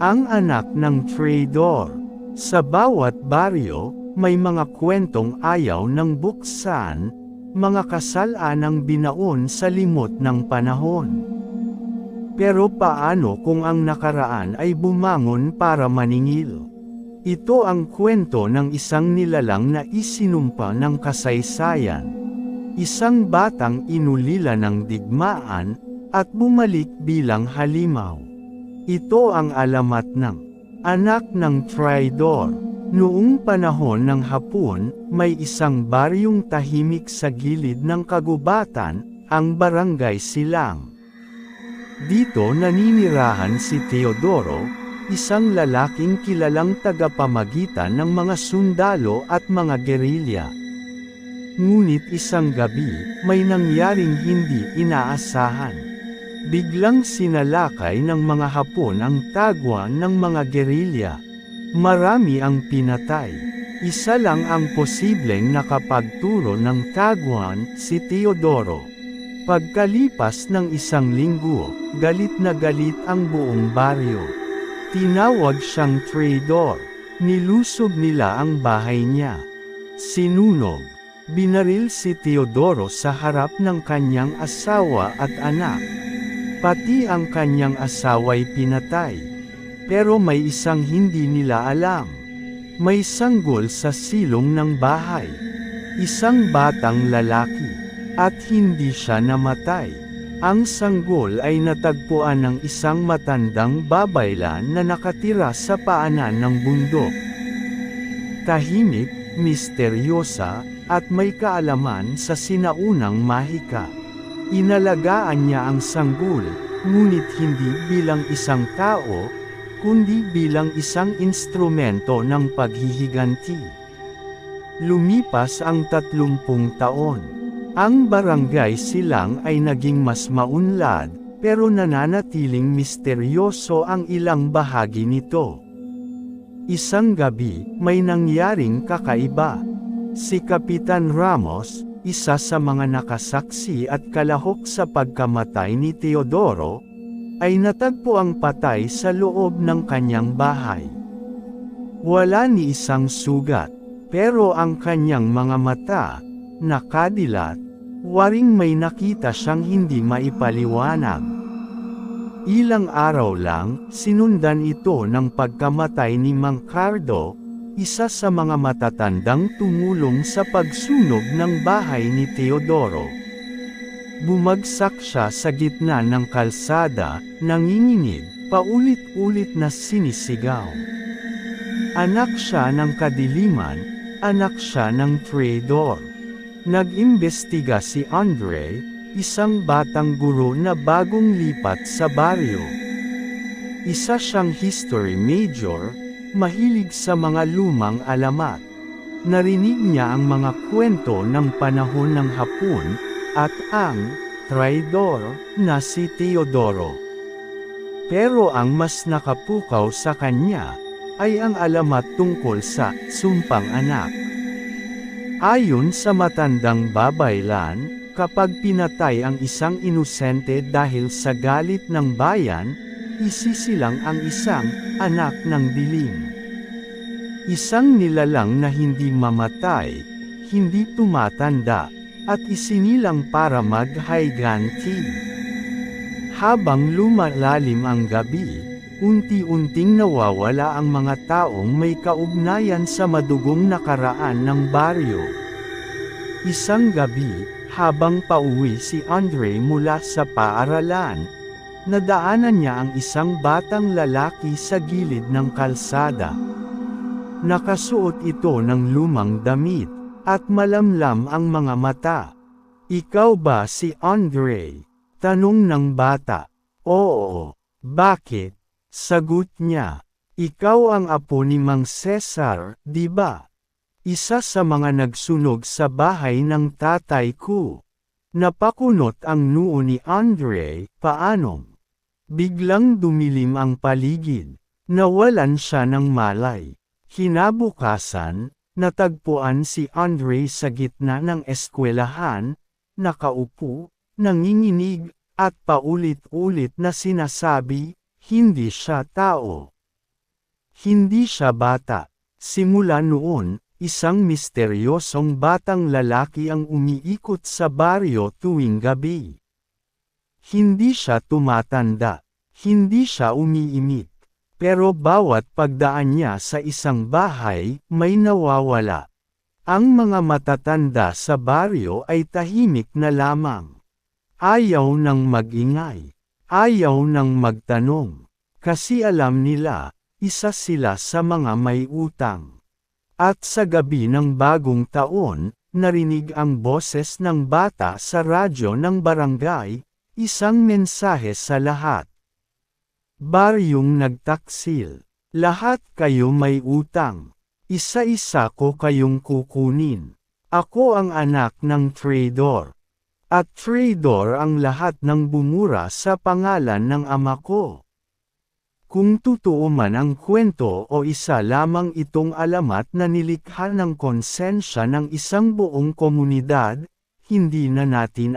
Ang anak ng traidor. Sa bawat baryo, may mga kwentong ayaw ng buksan, mga kasalanang binaon sa limot ng panahon. Pero paano kung ang nakaraan ay bumangon para maningil? Ito ang kwento ng isang nilalang na isinumpa ng kasaysayan. Isang batang inulila ng digmaan, at bumalik bilang halimaw. Ito ang alamat ng anak ng traidor. Noong panahon ng hapon, may isang baryong tahimik sa gilid ng kagubatan, ang barangay Silang. Dito naninirahan si Teodoro, isang lalaking kilalang tagapamagitan ng mga sundalo at mga gerilya. Ngunit isang gabi, may nangyaring hindi inaasahan. Biglang sinalakay ng mga Hapon ang tagwan ng mga gerilya. Marami ang pinatay. Isa lang ang posibleng nakapagturo ng tagwan, si Teodoro. Pagkalipas ng isang linggo, galit na galit ang buong baryo. Tinawag siyang traidor. Nilusob nila ang bahay niya. Sinunog. Binaril si Teodoro sa harap ng kanyang asawa at anak. Pati ang kanyang asawa'y pinatay. Pero may isang hindi nila alam. May sanggol sa silong ng bahay. Isang batang lalaki. At hindi siya namatay. Ang sanggol ay natagpuan ng isang matandang babaylan na nakatira sa paanan ng bundok. Tahimik, misteryosa, at may kaalaman sa sinaunang mahika. Inalagaan niya ang sanggol, ngunit hindi bilang isang tao, kundi bilang isang instrumento ng paghihiganti. Lumipas ang tatlumpung taon. Ang barangay silang ay naging mas maunlad, pero nananatiling misteryoso ang ilang bahagi nito. Isang gabi, may nangyaring kakaiba. Si Kapitan Ramos, isa sa mga nakasaksi at kalahok sa pagkamatay ni Teodoro, ay natagpo ang patay sa loob ng kanyang bahay. Wala ni isang sugat, pero ang kanyang mga mata, nakadilat, waring may nakita siyang hindi maipaliwanag. Ilang araw lang, sinundan ito ng pagkamatay ni Mang Cardo, isa sa mga matatandang tumulong sa pagsunog ng bahay ni Teodoro. Bumagsak siya sa gitna ng kalsada, nanginginig, paulit-ulit na sinisigaw. Anak siya ng kadiliman, anak siya ng traidor. Nag-imbestiga si Andre, isang batang guro na bagong lipat sa baryo. Isa siyang history major, mahilig sa mga lumang alamat. Narinig niya ang mga kwento ng panahon ng hapon, at ang traidor na si Teodoro. Pero ang mas nakapukaw sa kanya, ay ang alamat tungkol sa sumpang anak. Ayon sa matandang babaylan, kapag pinatay ang isang inosente dahil sa galit ng bayan, isisilang ang isang anak ng dilim. Isang nilalang na hindi mamatay, hindi tumatanda, at isinilang para maghayganti. Habang lumalalim ang gabi, unti-unting nawawala ang mga taong may kaugnayan sa madugong nakaraan ng baryo. Isang gabi, habang pauwi si Andre mula sa paaralan, nadaanan niya ang isang batang lalaki sa gilid ng kalsada. Nakasuot ito ng lumang damit, at malamlam ang mga mata. Ikaw ba si Andre? Tanong ng bata. Oo. Bakit? Sagot niya, ikaw ang apo ni Mang Cesar, di ba? Isa sa mga nagsunog sa bahay ng tatay ko. Napakunot ang noo ni Andre, paanong? Biglang dumilim ang paligid. Nawalan siya ng malay. Kinabukasan, natagpuan si Andre sa gitna ng eskwelahan, nakaupo, nanginginig, at paulit-ulit na sinasabi, hindi siya tao. Hindi siya bata. Simula noon, isang misteryosong batang lalaki ang umiikot sa baryo tuwing gabi. Hindi siya tumatanda. Hindi siya umiimik. Pero bawat pagdaan niya sa isang bahay, may nawawala. Ang mga matatanda sa baryo ay tahimik na lamang. Ayaw nang magingay. Ayaw nang magtanong. Kasi alam nila, isa sila sa mga may utang. At sa gabi ng bagong taon, narinig ang boses ng bata sa radyo ng barangay, isang mensahe sa lahat. Baryong nagtaksil. Lahat kayo may utang. Isa-isa ko kayong kukunin. Ako ang anak ng trader. At trader ang lahat ng bumura sa pangalan ng ama ko. Kung totoo man ang kwento o isa lamang itong alamat na nilikha ng konsensya ng isang buong komunidad, hindi na natin